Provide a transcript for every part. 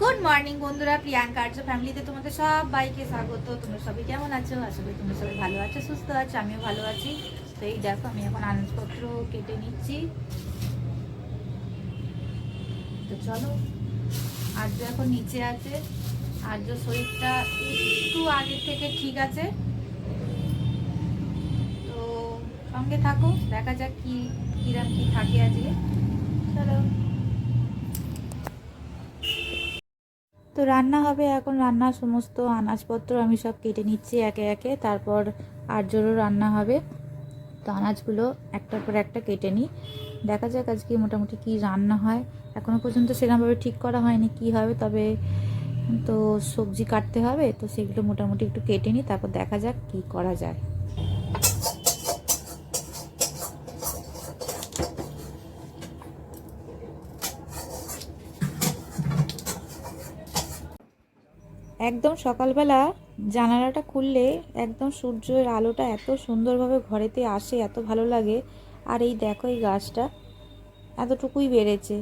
Good morning বন্ধুরা। প্রিয়াঙ্কা আর্য ফ্যামিলিতে তোমাদের সবাইকে স্বাগত। তোমরা সবাই কেমন আছো? আশা করি তোমরা সবাই ভালো আছো, সুস্থ আছো, আমিও ভালো আছি। তো এই দেখো, আমি এখন আনাজপত্র কেটে নিচ্ছি। তো চলো, আর্য এখন নিচে আছে। আর্য শরীরটা একটু আগের থেকে ঠিক আছে। তো সঙ্গে থাকো, দেখা যাক কি, কিরম কি থাকে আজকে। চলো। তো রান্না হবে এখন রান্নার সমস্ত আনাজপত্র আমি সব কেটে নিচ্ছি একে একে। তারপর আর্যরও রান্না হবে। তো আনাজগুলো একটার পর একটা কেটে নিই। দেখা যাক আজকে মোটামুটি কি রান্না হয়। এখনও পর্যন্ত সেরকমভাবে ঠিক করা হয়নি কি হবে, তবে তো সবজি কাটতে হবে, তো সেগুলো মোটামুটি একটু কেটে নিই, তারপর দেখা যাক কি করা যায়। একদম সকালবেলা জানালাটা খুললে একদম সূর্যের আলোটা এত সুন্দরভাবে ঘরেতে আসে, এত ভালো লাগে। আর এই দেখো এই গাছটা, এতটুকুই বেড়েছে।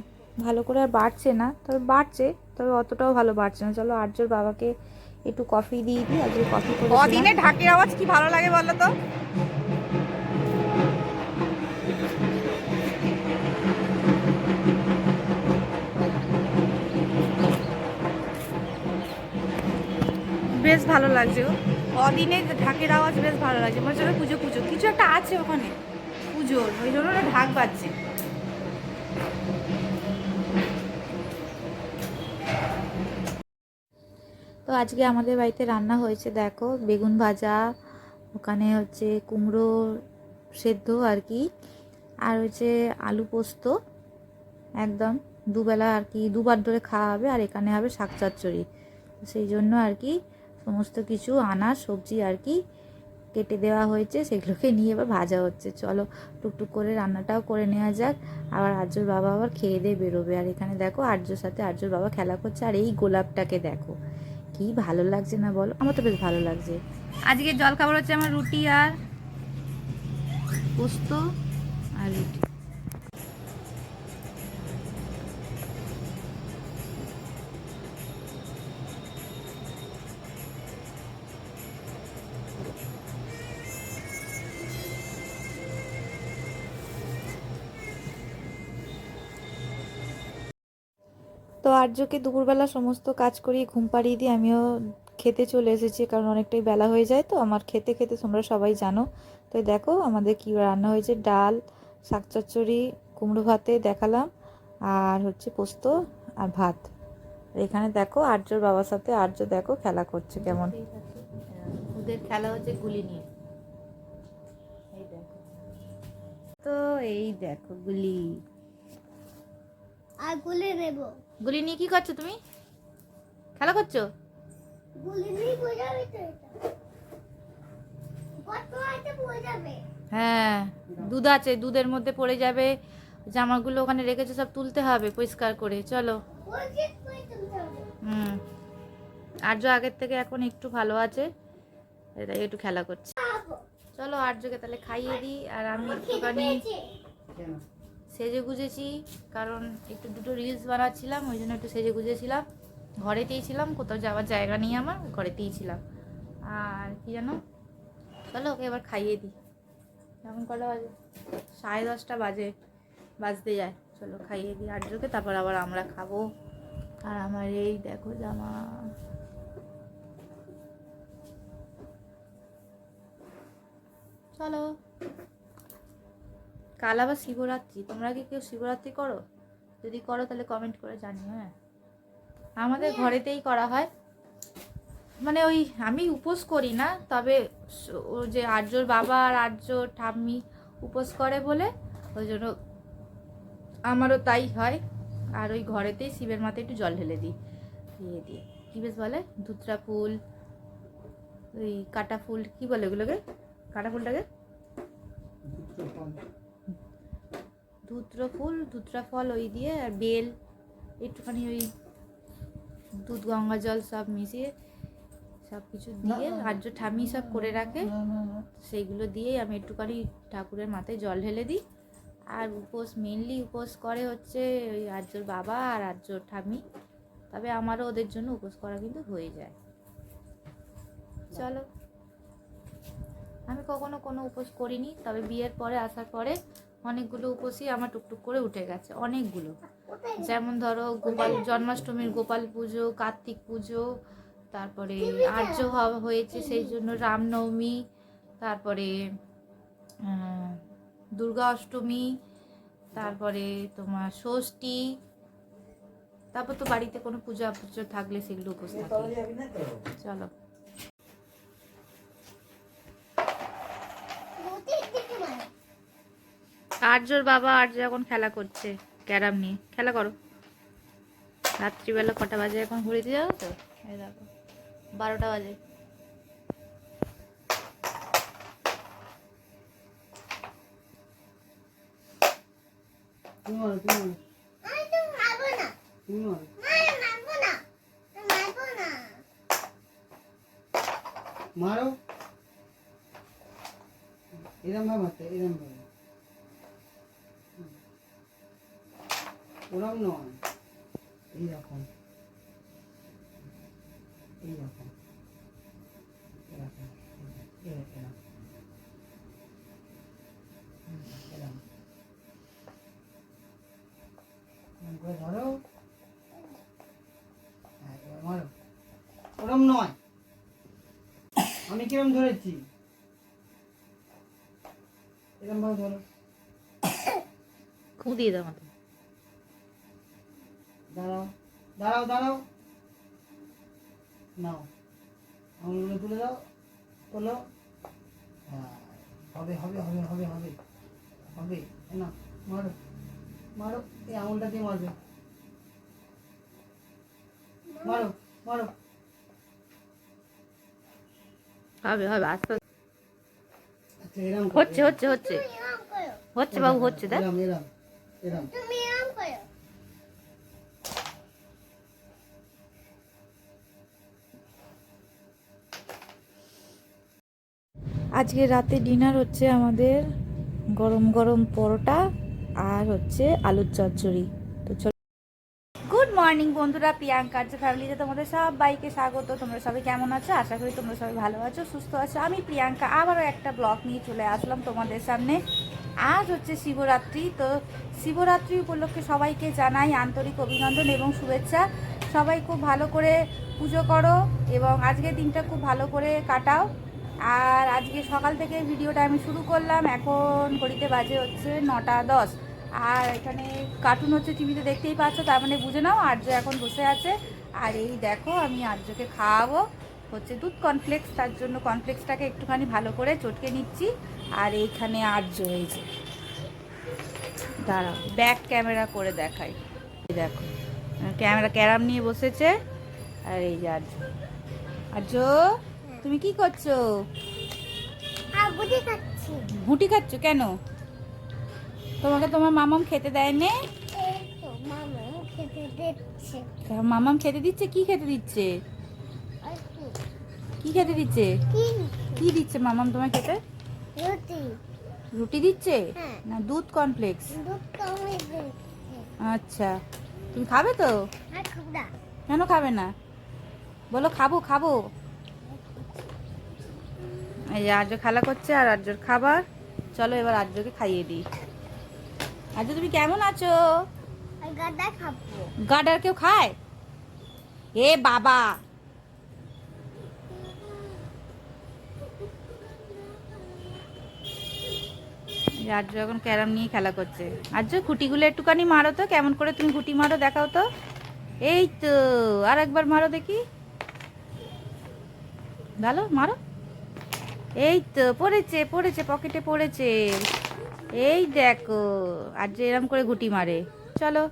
ভালো করে আর বাড়ছে না, তবে বাড়ছে, তবে অতটাও ভালো বাড়ছে না। চলো আর্যর বাবাকে একটু কফি দিয়ে দিই আর কফি করে ঢাকের আওয়াজ কি ভালো লাগে বলো তো? বেশ ভালো লাগছে গো। অদিনে ঢাকের আওয়াজ বেশ ভালো লাগছে। মনে হচ্ছে পুজো পুজো। কিছু একটা আছে ওখানে। পুজোর ওই জন্য ওরা ঢাক বাজছে। তো আজকে আমাদের বাড়িতে রান্না হয়েছে, দেখো, বেগুন ভাজা, ওখানে হচ্ছে কুমড়ো সেদ্ধ আর কি, আর হচ্ছে আলু পোস্ত, একদম। দুবেলা আর কি, দুবার ধরে খাওয়া হবে, আর এখানে হবে শাক চচ্চড়ি। সেই জন্য আর কি সমস্ত কিছু আনা, সবজি আর কি কেটে দেওয়া হয়েছে, সেগুলোকে নিয়ে এবার ভাজা হচ্ছে। চলো টুকটুক করে রান্নাটাও করে নেওয়া যাক। আবার আর্যর বাবা আবার খেয়ে দিয়ে বেরোবে। আর এখানে দেখো আর্যর সাথে আর্যর বাবা খেলা করছে, আর এই গোলাপটাকে দেখো। কি ভালো লাগছে না বলো? আমার তো বেশ ভালো লাগছে। আজকে জল খাবার হচ্ছে আমার রুটি আর পোস্ত আর রুটি। তো আর্যকে দুপুরবেলা সমস্ত কাজ করিয়ে ঘুম পাড়িয়ে দিয়ে আমিও খেতে চলে এসেছি কারণ অনেকটাই বেলা হয়ে যায় তো আমার খেতে খেতে তোমরা সবাই জানো। তো দেখো আমাদের কী রান্না হয়েছে ডাল শাক চচ্চড়ি কুমড়ো ভাতে দেখালাম আর হচ্ছে পোস্ত আর ভাত। এখানে দেখো আর্যর বাবার সাথে আর্য দেখো খেলা করছে কেমন। ওদের খেলা হচ্ছে গুলি নিয়ে। এই দেখো। তো এই দেখো গুলি। আর গুলি নেব। গুলি নিয়ে কি করছ তুমি? খেলা করছ? হ্যাঁ দুধ আছে দুধের মধ্যে পড়ে যাবে। জামাগুলো ওখানে রেখেছে সব তুলতে হবে পরিষ্কার করে। চলো। হুম। আর্য আগের থেকে এখন একটু ভালো আছে তাই একটু খেলা করছে। চলো আর্যকে তাহলে খাইয়ে দিই আর আমি একটুখানি সেজে গুজেছি, কারণ একটু দুটো রিলস বানাচ্ছিলাম, ওই জন্য একটু সেজে গুজেছিলাম। ঘরেতেই ছিলাম, কোথাও যাওয়ার জায়গা নেই আমার, ঘরেতেই ছিলাম। আর কি জানো? চলো ওকে এবার খাইয়ে দিই। এখন কটা বাজে? সাড়ে দশটা বাজে, বাজতে যায়। চলো খাইয়ে দিই আর্যকে তারপর আবার আমরা খাব। আর আমার এই দেখো জামা। চলো। কাল আবার শিবরাত্রি। তোমরা কি কেউ শিবরাত্রি করো? যদি করো তাহলে কমেন্ট করে জানিও হ্যাঁ। আমাদের ঘরেতেই করা হয়। মানে ওই আমি উপোস করি না তবে যে আর্যর বাবা আর আর্য ঠাম্মি উপোস করে বলে ওই জন্য আমারও তাই হয়। আর ওই ঘরেতেই শিবের মাথায় একটু জল ঢেলে দিই। দিয়ে দিয়ে কী বেশ বলে? ধুতরা ফুল ওই কাটা ফুল কী বলে ওগুলোকে? কাটা ফুলটাকে? ধুত্র ফুল ধুত্রা ফল ওই দিয়ে আর বেল একটুখানি ওই দুধ গঙ্গা জল সব মিশিয়ে সব কিছু দিয়ে আর্য ঠামি সব করে রাখে। সেইগুলো দিয়েই আমি একটুখানি ঠাকুরের মাথায় জল ঢেলে দিই। আর উপোস মেনলি উপোস করে হচ্ছে ওই আর্যর বাবা আর আর্যর ঠামি তবে আমারও ওদের জন্য উপোস করা কিন্তু হয়ে যায়। চলো। আমি কখনো কোনো উপোস করিনি তবে বিয়ের পরে আসার পরে অনেকগুলো উপোসই আমার টুকটুক করে উঠে গেছে অনেকগুলো। যেমন ধরো গোপাল জন্মাষ্টমীর গোপাল পুজো কার্তিক পুজো তারপরে আর্য হওয়া হয়েছে সেই জন্য রামনবমী তারপরে দুর্গা অষ্টমী তারপরে তোমার ষষ্ঠী তারপর তো বাড়িতে কোনো পূজা পুজো থাকলে সেগুলো উপোস থাকে চলো। আর্যর বাবা আর্য এখন খেলা করছে ক্যারাম নিয়ে। খেলা করো। রাত্রিবেলা কটা বাজে এখন? ঘুরিতে যাও তো? এই দেখো বারোটা বাজে। তুমি মারো। তুমি মারো আমি তো মারবো না তুমি মারো মারে মারবো না আমি মারবো না মারো এরম ভাবে মারতে এরম ভাবে হুম। ওরম নয় এইরকম এইরকম এরকম এরকম এরকম ধরো হ্যাঁ ওরম নয় আমি কিরম ধরেছি এরকম ভাবে ধরো খুব দিয়ে দাও দাঁড়াও দাঁড়াও দাঁড়াও। নাও। আঙুলগুলো তুলে দাও তোলো। হ্যাঁ, হবে হবে হবে হবে হবে হবে। না মারো মারো এই আঙুলটা দিয়ে মারবে। মারো মারো। হবে হবে আস্তে আচ্ছা হচ্ছে হচ্ছে হচ্ছে। হচ্ছে বাবু হচ্ছে দেখ। এরম এরম এরম। তুমি এরম করো। আজকে রাতে ডিনার হচ্ছে আমাদের গরম গরম পরোটা আর হচ্ছে আলুর চচ্চড়ি। তো চলো গুড মর্নিং বন্ধুরা প্রিয়াঙ্কার যে ফ্যামিলিতে তোমাদের সবাইকে স্বাগত। তোমরা সবাই কেমন আছো? আশা করি তোমরা সবাই ভালো আছো, সুস্থ আছো। আমি প্রিয়াঙ্কা, আবারও একটা ব্লগ নিয়ে চলে আসলাম তোমাদের সামনে। আজ হচ্ছে শিবরাত্রি, তো শিবরাত্রি উপলক্ষে সবাইকে জানাই আন্তরিক অভিনন্দন এবং শুভেচ্ছা। সবাই খুব ভালো করে পুজো করো এবং আজকের দিনটা খুব ভালো করে কাটাও। আর আজকে সকাল থেকে ভিডিওটা আমি শুরু করলাম। এখন ঘড়িতে বাজে হচ্ছে নটা দশ। আর এখানে কার্টুন হচ্ছে টিভিতে দেখতেই পাচ্ছ, তার মানে বুঝে নাও আর্য এখন বসে আছে। আর এই দেখো, আমি আর্যকে খাওয়াবো। হচ্ছে দুধ কনফ্লেক্স তার জন্য কনফ্লেক্সটাকে একটুখানি ভালো করে চটকে নিচ্ছি। আর এইখানে আর্য হয়েছে দাঁড়াও ব্যাক ক্যামেরা করে দেখাই। দেখো ক্যামেরা ক্যারাম নিয়ে বসেছে। আর এই যে আর্য। আর্য? তুমি কি করছ? বুঝে খাচ্ছি। ঘুটি খাচ্ছ কেন? তোমাকে তোমার মামাম খেতে দেয়নি? মামাম খেতে দিচ্ছে? কি খেতে দিচ্ছে? কি? খেতে দিচ্ছে? কি? দিচ্ছে মামাম তোমায় খেতে? রুটি। রুটি দিচ্ছে? হ্যাঁ। না দুধ কমপ্লেক্স। আচ্ছা। তুমি খাবে তো? কেন খাবে না? বলো খাব খাব। এই যে আর্য খেলা করছে আর আর্যর খাবার। চলো এবার আর্যকে খাইয়ে দিই। আর্য তুমি কেমন আছো? গার্ডার কেউ খায়? এ বাবা। আর্য এখন ক্যারাম নিয়ে খেলা করছে। আর্য খুঁটিগুলো একটুখানি মারো তো। কেমন করে তুমি খুঁটি মারো দেখাও তো। এই তো আর একবার মারো দেখি। ভালো মারো। এই তো, পড়েছে পড়েছে পকেটে পড়েছে। এই দেখো, আর যে এরম করে গুটি মারে। চলো।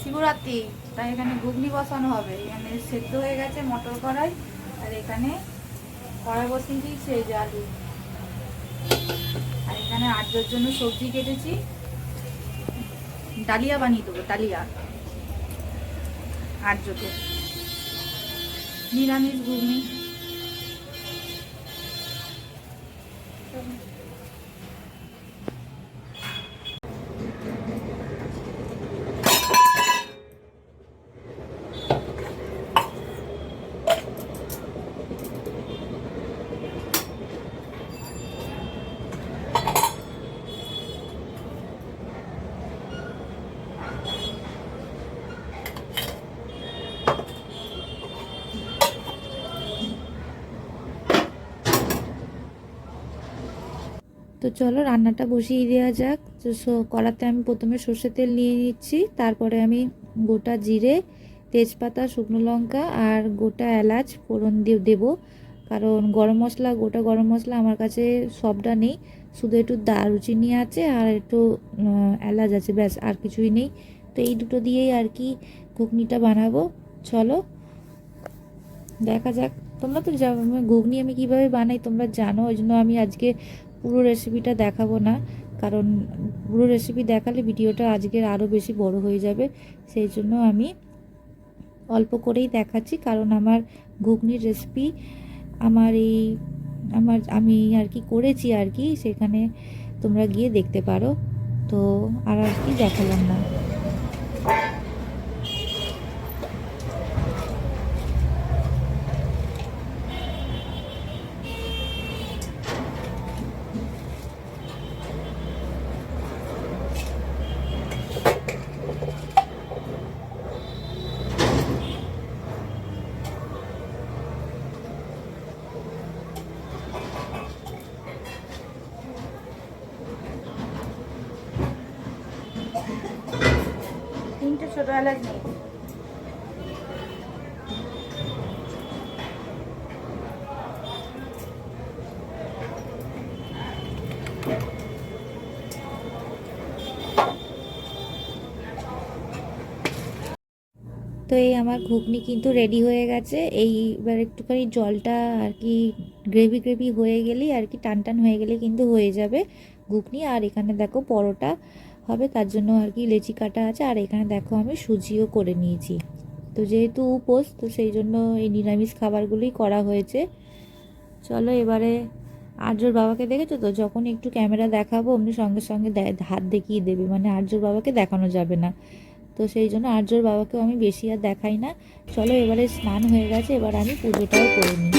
শিবরাত্রি, তাই এখানে ঘুগনি বসানো হবে। এখানে সেদ্ধ হয়ে গেছে মটর কড়াই, আর এখানে কড়াই বসিয়ে দিয়েছি আর এখানে আটজোর জন্য সবজি কেটেছি। ডালিয়া বানিয়ে দেবো ডালিয়া। আর্যকে নিরামিষ ঘুগনি। তো চলো রান্নাটা বসিয়ে দেওয়া যাক। তো কড়াতে আমি প্রথমে সর্ষের তেল নিয়ে নিচ্ছি, তারপরে আমি গোটা জিরে, তেজপাতা, শুকনো লঙ্কা আর গোটা এলাচ ফোড়ন দিয়ে দেবো। কারণ গরম মশলা, গোটা গরম মশলা আমার কাছে সবটা নেই। শুধু একটু দারুচিনি আছে আর একটু এলাচ আছে, ব্যাস, আর কিছুই নেই। তো এই দুটো দিয়েই আর কি ঘুগনিটা বানাবো। চলো, দেখা যাক। তোমরা তো ঘুগনি আমি কীভাবে বানাই, তোমরা জানো, ওই জন্য আমি আজকে পুরো রেসিপিটা দেখাবো না, কারণ পুরো রেসিপি দেখালে ভিডিওটা আজকের আরও বেশি বড় হয়ে যাবে। সেই জন্য আমি অল্প করেই দেখাচ্ছি, কারণ আমার ঘুগনির রেসিপি আমার এই, আমার, আমি আর কি করেছি আর কি, সেখানে তোমরা গিয়ে দেখতে পারো। তো আর আর কি দেখালাম না। তো এই আমার ঘুগনি কিন্তু রেডি হয়ে গেছে। এইবার একটুখানি জলটা আর কি গ্রেভি গ্রেভি হয়ে গেলেই আর কি টান টান হয়ে গেলে কিন্তু হয়ে যাবে ঘুগনি। আর এখানে দেখো পরোটা। হবে, তার জন্য আর কি লেচি কাটা আছে, আর এখানে দেখো আমি সুজিও করে নিয়েছি। তো যেহেতু উপোস তো সেই জন্য এই নিরামিষ খাবারগুলোই করা হয়েছে। চলো এবারে আর্যর বাবাকে দেখেছ তো? যখন একটু ক্যামেরা দেখাবো, অমনি সঙ্গে সঙ্গে হাত দেখিয়ে দেবে। মানে আর্যর বাবাকে দেখানো যাবে না। তো সেই জন্য আর্যর বাবাকেও আমি বেশি আর দেখাই না। চলো এবারে স্নান হয়ে গেছে, এবার আমি পুজোটাও করে নিই।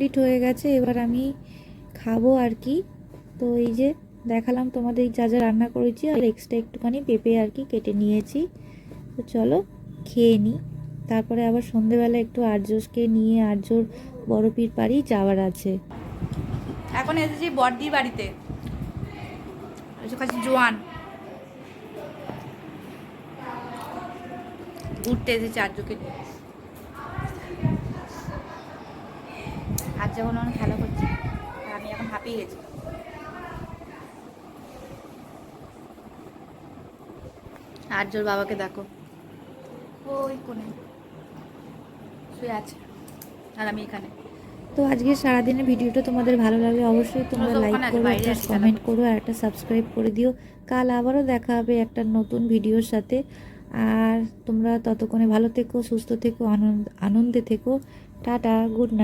কমপ্লিট হয়ে গেছে, এবার আমি খাব আর কি। তো এই যে দেখালাম তোমাদের যা যা রান্না করেছি, আর এক্সট্রা একটুখানি পেঁপে আর কি কেটে নিয়েছি। তো চলো খেয়ে নিই তারপরে আবার সন্ধেবেলা একটু আর্যসকে নিয়ে আর্যর বড় পীর পাড়ি যাওয়ার আছে। এখন এসেছি বড়দির বাড়িতে। জোয়ান। ঘুরতে এসেছে আর্যকে। নিয়ে যখন অনেক খেলা করছে। আমি এখন হাঁপিয়ে গেছি। আর জোর বাবাকে দেখো। ওই কোণে। শুয়ে আছে। আর আমি এখানে। তো আজকে সারাদিনের ভিডিওটা তোমাদের ভালো লাগলে অবশ্যই তোমরা তোমরা লাইক করো একটা কমেন্ট করো আর একটা সাবস্ক্রাইব করে দিও। কাল আবারও দেখা হবে একটা নতুন ভিডিওর সাথে। আর তোমরা ততক্ষণে ভালো থেকো সুস্থ থেকো আনন্দ আনন্দে থেকো। Tata good night